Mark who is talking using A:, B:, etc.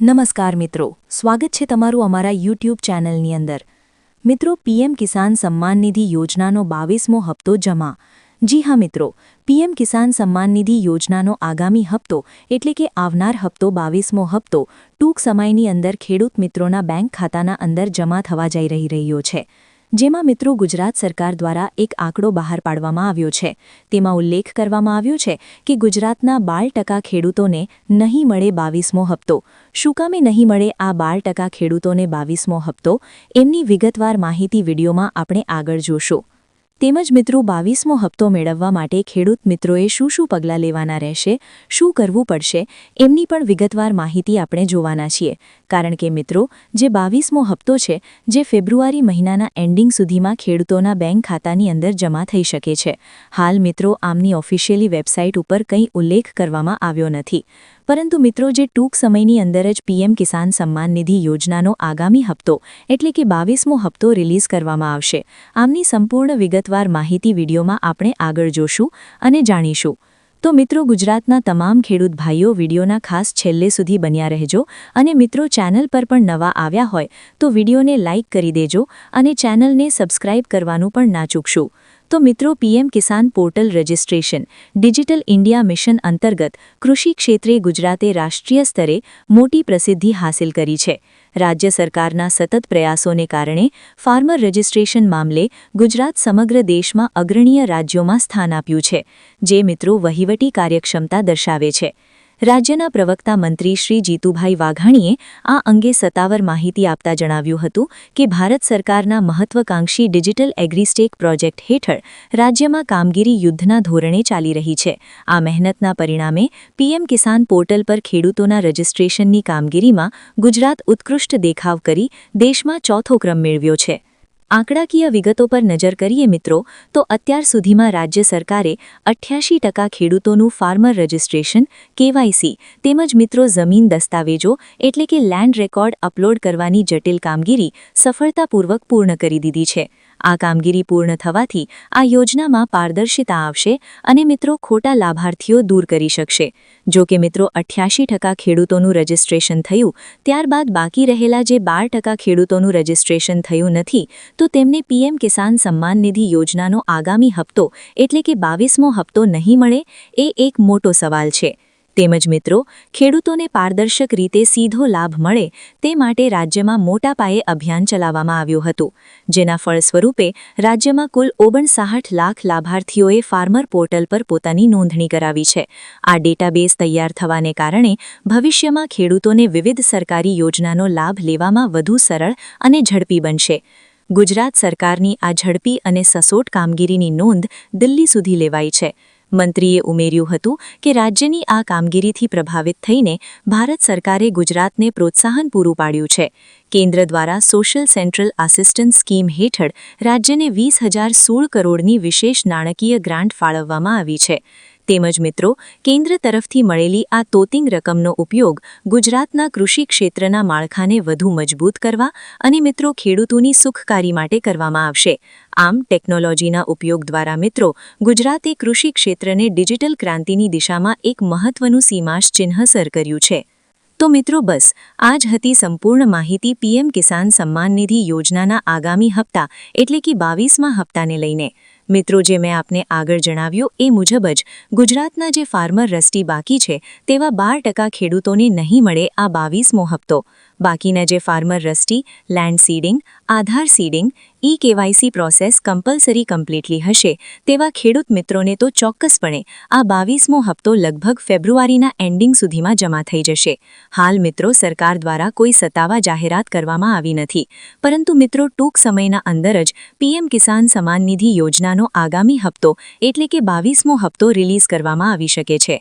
A: નમસ્કાર મિત્રો, સ્વાગત છે તમારું અમારા યુટ્યુબ ચેનલની અંદર. મિત્રો, પીએમ કિસાન સન્માન નિધિ યોજનાનો બાવીસમો હપ્તો જમા. જી હા મિત્રો, પીએમ કિસાન સન્માન નિધિ યોજનાનો આગામી હપ્તો એટલે કે આવનાર હપ્તો બાવીસમો હપ્તો ટૂંક સમયની અંદર ખેડૂત મિત્રોના બેંક ખાતાના અંદર જમા થવા જઈ રહી રહ્યો છે. જેમાં મિત્રો ગુજરાત સરકાર દ્વારા એક આંકડો બહાર પાડવામાં આવ્યો છે. તેમાં ઉલ્લેખ કરવામાં આવ્યો છે કે ગુજરાતના બાર ટકા ખેડૂતોને નહીં મળે બાવીસમો હપ્તો. શું કામે નહીં મળે આ બાર ટકા ખેડૂતોને બાવીસમો હપ્તો? એમની વિગતવાર માહિતી વિડીયોમાં આપણે આગળ જોશું. તેમજ મિત્રો બાવીસમો હપ્તો મેળવવા માટે ખેડૂત મિત્રોએ શું શું પગલાં લેવાના રહેશે, શું કરવું પડશે, એમની પણ વિગતવાર માહિતી આપણે જોવાના છીએ. કારણ કે મિત્રો, જે બાવીસમો હપ્તો છે, જે ફેબ્રુઆરી મહિનાના એન્ડિંગ સુધીમાં ખેડૂતોના બેંક ખાતાની અંદર જમા થઈ શકે છે. હાલ મિત્રો, આમની ઓફિશિયલી વેબસાઇટ ઉપર કંઈ ઉલ્લેખ કરવામાં આવ્યો નથી. પરંતુ મિત્રો, જે ટૂંક સમયની અંદર જ પીએમ કિસાન સન્માન નિધિ યોજનાનો આગામી હપ્તો, એટલે કે બાવીસમો હપ્તો રિલીઝ કરવામાં આવશે. આમની સંપૂર્ણ વિગતવાર માહિતી વિડીયોમાં આપણે આગળ જોશું અને જાણીશું. તો મિત્રો, ગુજરાતના તમામ ખેડૂત ભાઈઓ વિડીયોના ખાસ છેલ્લે સુધી બન્યા રહેજો અને મિત્રો, ચેનલ પર પણ નવા આવ્યા હોય તો વિડીયોને લાઇક કરી દેજો અને ચેનલને સબસ્ક્રાઇબ કરવાનું પણ ના ચૂકશું. તો મિત્રો PM Kisan portal registration, digital India mission અંતર્ગત કૃષિ ક્ષેત્રે ગુજરાતે રાષ્ટ્રીય સ્તરે મોટી પ્રસિદ્ધિ હાંસિલ કરી છે. રાજ્ય સરકારના સતત પ્રયાસોને કારણે ફાર્મર રજિસ્ટ્રેશન મામલે ગુજરાત સમગ્ર દેશમાં અગ્રણીય રાજ્યોમાં સ્થાન આપ્યું છે, જે મિત્રો વહીવટી કાર્યક્ષમતા દર્શાવે છે. રાજ્યના પ્રવક્તા મંત્રી શ્રી જીતુભાઈ વાઘાણીએ આ અંગે સત્તાવાર માહિતી આપતા જણાવ્યું હતું કે ભારત સરકારના મહત્વકાંક્ષી ડિજિટલ એગ્રીસ્ટેક પ્રોજેક્ટ હેઠળ રાજ્યમાં કામગીરી યુદ્ધના ધોરણે ચાલી રહી છે. આ મહેનતના પરિણામે પીએમ કિસાન પોર્ટલ પર ખેડૂતોના રજિસ્ટ્રેશનની કામગીરીમાં ગુજરાત ઉત્કૃષ્ટ દેખાવ કરી દેશમાં ચોથો ક્રમ મેળવ્યો છે. આંકડાકીય વિગતો પર નજર કરીએ મિત્રો, તો અત્યાર સુધીમાં રાજ્ય સરકારે અઠ્યાસી ટકા ખેડૂતોનું ફાર્મર રજિસ્ટ્રેશન, કેવાયસી તેમજ મિત્રો જમીન દસ્તાવેજો એટલે કે લેન્ડ રેકોર્ડ અપલોડ કરવાની જટિલ કામગીરી સફળતાપૂર્વક પૂર્ણ કરી દીધી છે. આ કામગીરી પૂર્ણ થવાથી આ યોજનામાં પારદર્શિતા આવશે અને મિત્રો ખોટા લાભાર્થીઓ દૂર કરી શકશે. જો કે મિત્રો અઠ્યાસી ટકા ખેડૂતોનું રજિસ્ટ્રેશન થયું, ત્યારબાદ બાકી રહેલા જે બાર ટકા ખેડૂતોનું રજિસ્ટ્રેશન થયું નથી, તો તેમને પીએમ કિસાન સન્માન નિધિ યોજનાનો આગામી હપ્તો એટલે કે બાવીસમો હપ્તો નહીં મળે, એ એક મોટો સવાલ છે. તેમજ મિત્રો, ખેડૂતોને પારદર્શક રીતે સીધો લાભ મળે તે માટે રાજ્યમાં મોટા પાયે અભિયાન ચલાવવામાં આવ્યું હતું, જેના ફળ સ્વરૂપે રાજ્યમાં કુલ ઓગણસાઠ લાખ લાભાર્થીઓએ ફાર્મર પોર્ટલ પર પોતાની નોંધણી કરાવી છે. આ ડેટાબેઝ તૈયાર થવાને કારણે ભવિષ્યમાં ખેડૂતોને વિવિધ સરકારી યોજનાનો લાભ લેવામાં વધુ સરળ અને ઝડપી બનશે. ગુજરાત સરકારની આ ઝડપી અને સસોટ કામગીરીની નોંધ દિલ્હી સુધી લેવાઈ છે. મંત્રીએ ઉમેર્યું હતું કે રાજ્યની આ કામગીરીથી પ્રભાવિત થઈને ભારત સરકારે ગુજરાતને પ્રોત્સાહન પૂરું પાડ્યું છે. કેન્દ્ર દ્વારા સોશિયલ સેન્ટ્રલ આસિસ્ટન્સ સ્કીમ હેઠળ રાજ્યને વીસ હજાર સોળ કરોડની વિશેષ નાણાકીય ગ્રાન્ટ ફાળવવામાં આવી છે. તેમજ મિત્રો, કેન્દ્ર તરફથી મળેલી આ તોતિંગ રકમનો ઉપયોગ ગુજરાતના કૃષિ ક્ષેત્રના માળખાને વધુ મજબૂત કરવા અને મિત્રો, ખેડૂતોની સુખકારી માટે કરવામાં આવશે. આમ, ટેકનોલોજીના ઉપયોગ દ્વારા મિત્રો, ગુજરાતે કૃષિ ક્ષેત્રને ડિજિટલ ક્રાંતિની દિશામાં એક મહત્વનું સીમાશ ચિહ્નસર કર્યું છે. તો મિત્રો, બસ, આજ હતી સંપૂર્ણ માહિતી પીએમ કિસાન સન્માન નિધિ યોજનાના આગામી હપ્તા, એટલે કે બાવીસમાં હપ્તાને લઈને. મિત્રો, જે મેં આપને આગળ જણાવ્યું, એ મુજબ જ ગુજરાતના જે ફાર્મર રસ્ટી બાકી છે, તેવા બાર ટકા ખેડૂતોને નહીં મળે આ બાવીસમો હપ્તો. બાકીના જે farmer registry land seeding Aadhaar seeding e KYC process compulsory completely હશે, તેવા ખેડૂત મિત્રોને તો ચોક્કસપણે આ બાવીસમો હપ્તો લગભગ ફેબ્રુઆરીના એન્ડિંગ સુધીમાં જમા થઈ જશે. હાલ મિત્રો, સરકાર દ્વારા કોઈ સત્તાવા જાહેરાત કરવામાં આવી નથી. પરંતુ મિત્રો, ટૂંક સમયના અંદર જ પીએમ કિસાન સમાન નિધિ યોજનાનો આગામી હપ્તો એટલે કે બાવીસમો હપ્તો રિલીઝ કરવામાં આવી શકે છે.